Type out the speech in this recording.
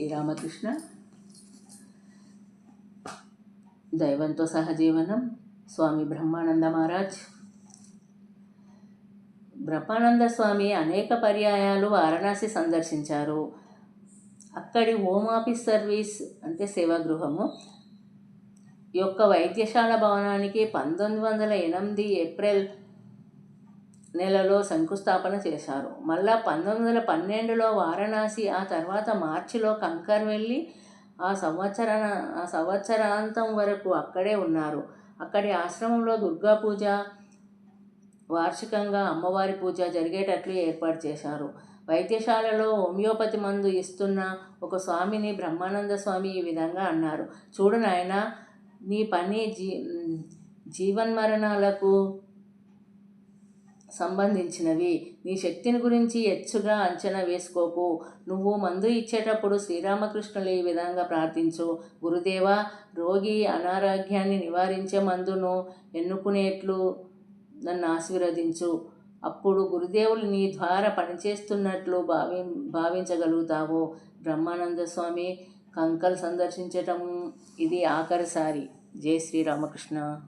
శ్రీరామకృష్ణ. దైవంతో సహజీవనం. స్వామి బ్రహ్మానంద మహారాజ్. బ్రహ్మానంద స్వామి అనేక పర్యాయాలు వారణాసి సందర్శించారు. అక్కడి హోమ్ ఆఫీస్ సర్వీస్ అంటే సేవాగృహము. యొక్క వైద్యశాల భవనానికి పంతొమ్మిది వందల ఎనిమిది ఏప్రిల్ నెలలో శంకుస్థాపన చేశారు. మళ్ళా పంతొమ్మిది వందల పన్నెండులో వారణాసి ఆ తర్వాత మార్చిలో కంకర్ వెళ్ళి ఆ సంవత్సర ఆ సంవత్సరాంతం వరకు అక్కడే ఉన్నారు. అక్కడి ఆశ్రమంలో దుర్గా పూజ వార్షికంగా అమ్మవారి పూజ జరిగేటట్లు ఏర్పాటు చేశారు. వైద్యశాలలో హోమియోపతి మందు ఇస్తున్న ఒక స్వామిని బ్రహ్మానంద స్వామి ఈ విధంగా అన్నారు. చూడు నాయన నీ పని జీ జీవన్మరణాలకు సంబంధించినవి. నీ శక్తిని గురించి ఎచ్చుగా అంచనా వేసుకోకు. నువ్వు మందు ఇచ్చేటప్పుడు శ్రీరామకృష్ణులు ఈ విధంగా ప్రార్థించు. గురుదేవ రోగి అనారోగ్యాన్ని నివారించే మందును ఎన్నుకునేట్లు నన్ను ఆశీర్వదించు. అప్పుడు గురుదేవులు నీ ద్వారా పనిచేస్తున్నట్లు భావి భావించగలుగుతావు. బ్రహ్మానంద స్వామి కంకల్ సందర్శించటం ఇది ఆఖరిసారి జై శ్రీరామకృష్ణ.